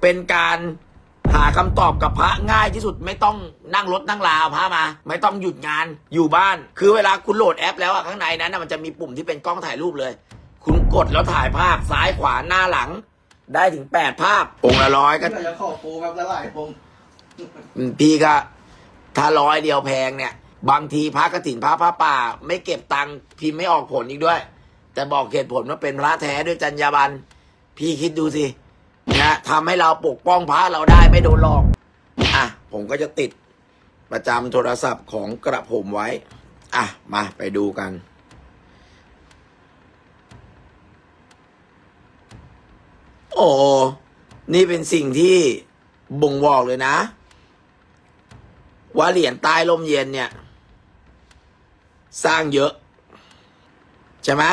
เป็นการหาคำตอบกับพระง่ายที่สุดไม่ต้องนั่งรถนั่งลาเอาพระมา ไม่ต้องหยุดงานอยู่บ้าน คือเวลาคุณโหลดแอปแล้วอะข้างในนั้นนะมันจะมีปุ่มที่เป็นกล้องถ่ายรูปเลย คุณกดแล้วถ่ายภาพซ้ายขวาหน้าหลัง ได้ถึงแปดภาพองค์ละร้อยก็ก็จะขอโปรแบบละหลายองค์อืมพี่ก็ถ้าร้อยเดียวแพงเนี่ย บางทีพระกฐินพระพระป่า ไม่เก็บตังค์พิมพ์ไม่ออกผลอีกด้วย แต่บอกเหตุผลว่าเป็นพระแท้ด้วยจรรยาบรรณพี่คิดดูสิ นะทำให้เราปกป้องพระเราได้ไม่โดนหลอก อะ ผมก็จะติดประจำโทรศัพท์ของกระผมไว้ อะ มาไปดูกัน โอ้นี่เป็นสิ่งที่บ่งบอกเลยนะ ว่าเหรียญใต้ลมเย็นเนี่ย สร้างเยอะ ใช่ไหม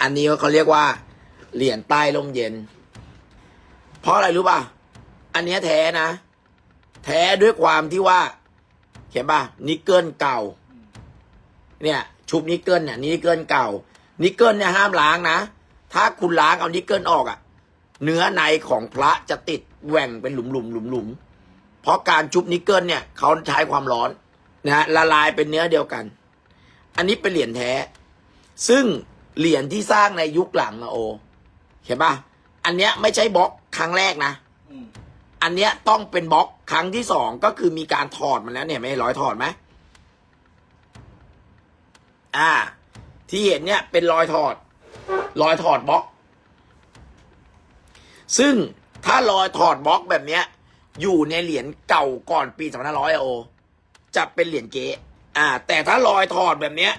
อันนี้เขาเรียกว่าเหรียญใต้ลมเย็น เพราะอะไรรู้ป่ะ อันเนี้ยแท้นะ แท้ด้วยความที่ว่า เห็นป่ะนิกเกิลเก่า เนี่ย ชุบนิกเกิลเนี่ยนิกเกิลเก่า นิกเกิลเนี่ยห้ามล้างนะ ถ้าคุณล้างเอานิกเกิลออกอะ่ะ เนื้อในของพระจะติดแหว่งเป็นหลุมหลุมหลุมหลุมเพราะการชุบนิกเกิลเนี่ยเขาใช้ความร้อนนะละลายเป็นเนื้อเดียวกัน อันนี้เป็นเหรียญแท้ ซึ่งเหรียญที่สร้างในยุคหลังอะโอ เห็นป่ะอันเนี้ยไม่ใช่บล็อก รั้งแรกนะ อืมอันเนี้ยต้องเป็นบล็อกครั้งที่สองก็คือมีการถอดมันแล้วเนี่ยไม่ร้อยถอดไหมอ่า ที่เห็นเนี่ยเป็นรอยถอด รอยถอดบล็อก ซึ่งถ้ารอยถอดบล็อกแบบเนี้ย อยู่ในเหรียญเก่าก่อนปี2500โอ จะเป็นเหรียญเก๊อ่า แต่ถ้ารอยถอดแบบเนี้ย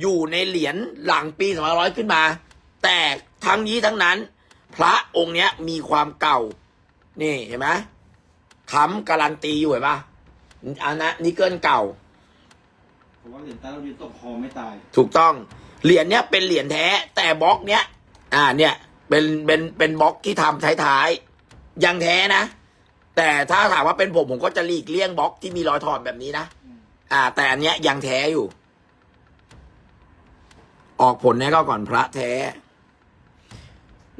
อยู่ในเหรียญหลังปี2500ขึ้นมา แต่ทั้งนี้ทั้งนั้น พระองค์เนี้ยมีความเก่า นี่เห็นไหมค้ำการันตีอยู่เห็นปะอันนั้นนิกเกิลเก่าผมว่าเหรียญใต้เรายืนตกคอไม่ตาย ถูกต้อง เหรียญเนี้ยเป็นเหรียญแท้ แต่บล็อกเนี้ย อ่า เนี่ย เป็น เป็น เป็นบล็อกที่ทำท้ายๆ ยังแท้นะ แต่ถ้าถามว่าเป็นผมผมก็จะหลีกเลี่ยงบล็อกที่มีรอยถอดแบบนี้นะอืมอ่า แต่อันเนี้ยยังแท้อยู่ ออกผลเนี่ยก็ก่อนพระแท้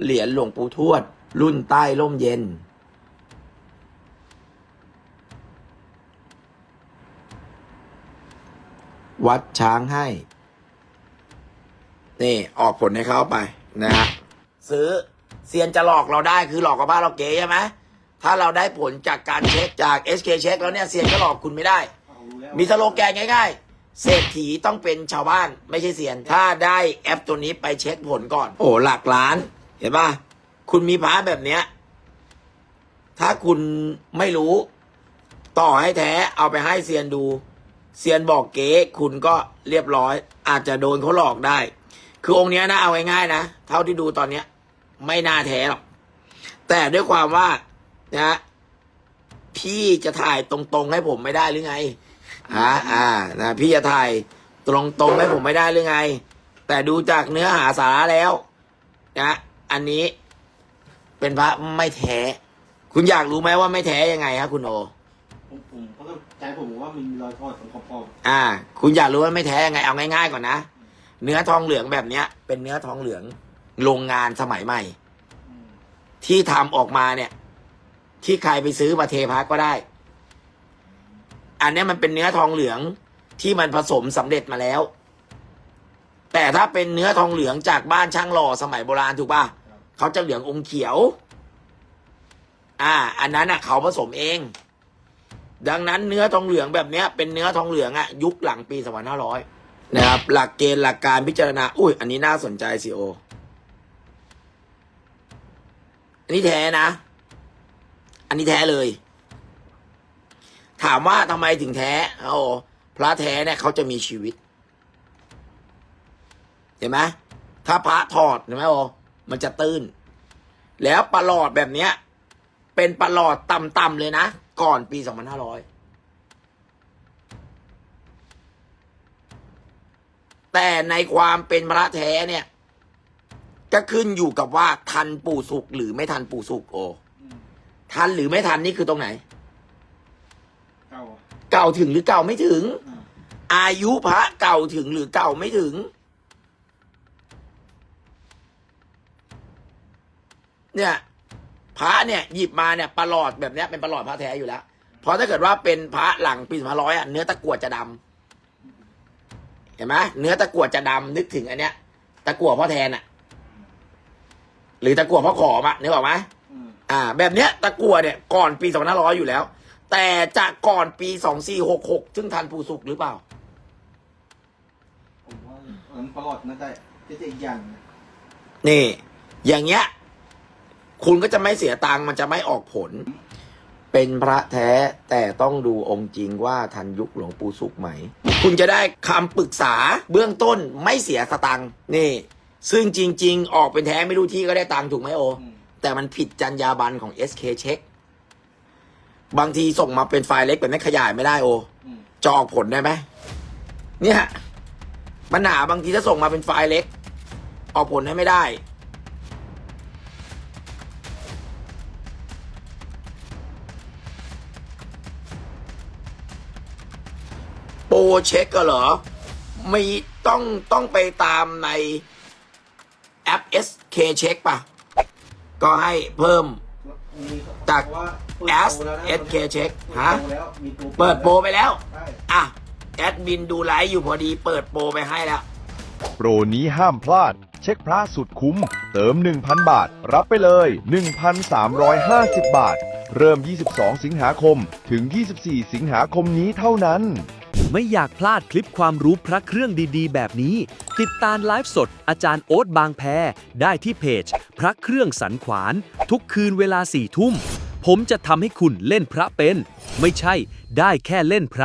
เหรียญหลวงปู่ทวด รุ่นใต้ร่มเย็น วัดช้างให้ นี่ออกผลให้เขาไปนะฮะซื้อเซียนจะหลอกเราได้คือหลอกกับบ้านเราเก๋ใช่ไหมถ้าเราได้ผลจากการเช็คจาก SK เช็คแล้วเนี่ยเซียนก็หลอกคุณไม่ได้ มีสโลแกนง่ายๆ เศรษฐีต้องเป็นชาวบ้านไม่ใช่เซียน ถ้าได้แอปตัวนี้ไปเช็คผลก่อน โอ้หลักล้าน เห็นป่ะคุณมีพาแบบเนี้ย ถ้าคุณไม่รู้ ต่อให้แท้เอาไปให้เซียนดู เซียนบอกเก๊คุณก็เรียบร้อย อาจจะโดนเขาหลอกได้ คือองค์เนี้ยนะเอาง่ายๆนะเท่าที่ดูตอนเนี้ย ไม่น่าแท้หรอกแต่ด้วยความว่านะพี่จะถ่ายตรงๆให้ผมไม่ได้หรือไงอ่าอ่านะพี่จะถ่ายตรงๆให้ผมไม่ได้หรือไง แต่ดูจากเนื้อหาสาระแล้วนะ อันนี้เป็นพระไม่แท้ คุณอยากรู้ไหมว่าไม่แท้ยังไงฮะคุณโอ ผมผมเพราะใจผมบอกว่ามันมีรอยทอดของขอบอ่า คุณอยากรู้ว่าไม่แท้ยังไงเอาง่ายๆก่อนนะ เนื้อทองเหลืองแบบเนี้ย เป็นเนื้อทองเหลืองโรงงานสมัยใหม่ๆอืมที่ทำออกมาเนี่ย ที่ใครไปซื้อมาเทพระก็ได้ อันเนี้ยมันเป็นเนื้อทองเหลืองที่มันผสมสำเร็จมาแล้ว แต่ถ้าเป็นเนื้อทองเหลืองจากบ้านช่างหล่อสมัยโบราณถูกป่ะ เขาจะเหลืององค์เขียว อ่า อันนั้นอะ เขาผสมเอง ดังนั้นเนื้อทองเหลืองแบบเนี้ย เป็นเนื้อทองเหลืองอะ ยุคหลังปีสองพันห้าร้อยนะครับ หลักเกณฑ์หลักการพิจารณา อุ้ย อันนี้น่าสนใจสิโอ อันนี้แท้นะ อันนี้แท้เลย ถามว่าทำไมถึงแท้โอ้พระแท้เนี่ยเขาจะมีชีวิต เห็นไหมถ้าพระถอดเห็นไหมโอ มันจะตื้น แล้วประหลอดแบบเนี้ย เป็นประหลอดต่ำๆเลยนะ ก่อนปีสองพันห้าร้อยแต่ในความเป็นพระแท้เนี่ย ก็ขึ้นอยู่กับว่าทันปู่สุกหรือไม่ทันปู่สุกโออืมทันหรือไม่ทันนี่คือตรงไหน เก่าอะเก่าถึงหรือเก่าไม่ถึงอ่าอายุพระเก่าถึงหรือเก่าไม่ถึง เนี่ยพระเนี่ยหยิบมาเนี่ยประหลอดแบบเนี้ยเป็นประหลอดพระแท้อยู่แล้วเพราะถ้าเกิดว่าเป็นพระหลังปีสองพันร้อยอะเนื้อตะกั่วจะดำเห็นไหมเนื้อตะกั่วจะดำนึกถึงอันเนี้ยตะกั่วพ่อแทนอะ หรือตะกั่วพ่อขอมอะนึกออกไหมอืมอ่า แบบเนี้ยตะกั่วเนี่ยก่อนปีสองพันห้าร้อยอยู่แล้ว แต่จะก่อนปีสองสี่หกหกซึ่งทันปูสุกหรือเปล่าผมว่าอันนั้นประหลอดน่าจะจะจะอีกอย่างนะนี่ อย่างเงี้ย คุณก็จะไม่เสียตังค์มันจะไม่ออกผล เป็นพระแท้แต่ต้องดูองค์จริงว่าทันยุคหลวงปู่สุขไหม คุณจะได้คำปรึกษาเบื้องต้นไม่เสียสตังค์นี่ ซึ่งจริง ๆ ออกเป็นแท้ไม่รู้ที่ก็ได้ตังค์ถูกไหมโออืมแต่มันผิดจรรยาบรรณของ SK Check บางทีส่งมาเป็นไฟล์เล็กแบบนี้ขยายไม่ได้โออืมจะออกผลได้ไหมเนี่ยปัญหาบางทีถ้าส่งมาเป็นไฟล์เล็ก ออกผลให้ไม่ได้ เช็คก็เหรอ มีต้องต้องไปตามในแอป SK Check ป่ะ ก็ให้เพิ่มมีจากเพระว่าเปิด S โปรแล้วนะ SK Check เปิดฮะโปรแล้วมีตัวเปิดโปรไปแล้วใช่อะ แอดมินดูไลฟ์อยู่พอดีเปิดโปรไปให้แล้ว โปรนี้ห้ามพลาด เช็คพระสุดคุ้ม เติม 1,000 บาท รับไปเลย 1,350 บาท เริ่ม 22 สิงหาคม ถึง 24 สิงหาคมนี้เท่านั้น ไม่อยากพลาดคลิปความรู้พระเครื่องดีๆ แบบนี้ ติดตามไลฟ์สด อาจารย์โอ๊ตบางแพได้ที่เพจ พระเครื่องสันขวาน ทุกคืนเวลาสี่ทุ่ม ผมจะทำให้คุณเล่นพระเป็น ไม่ใช่ได้แค่เล่นพระ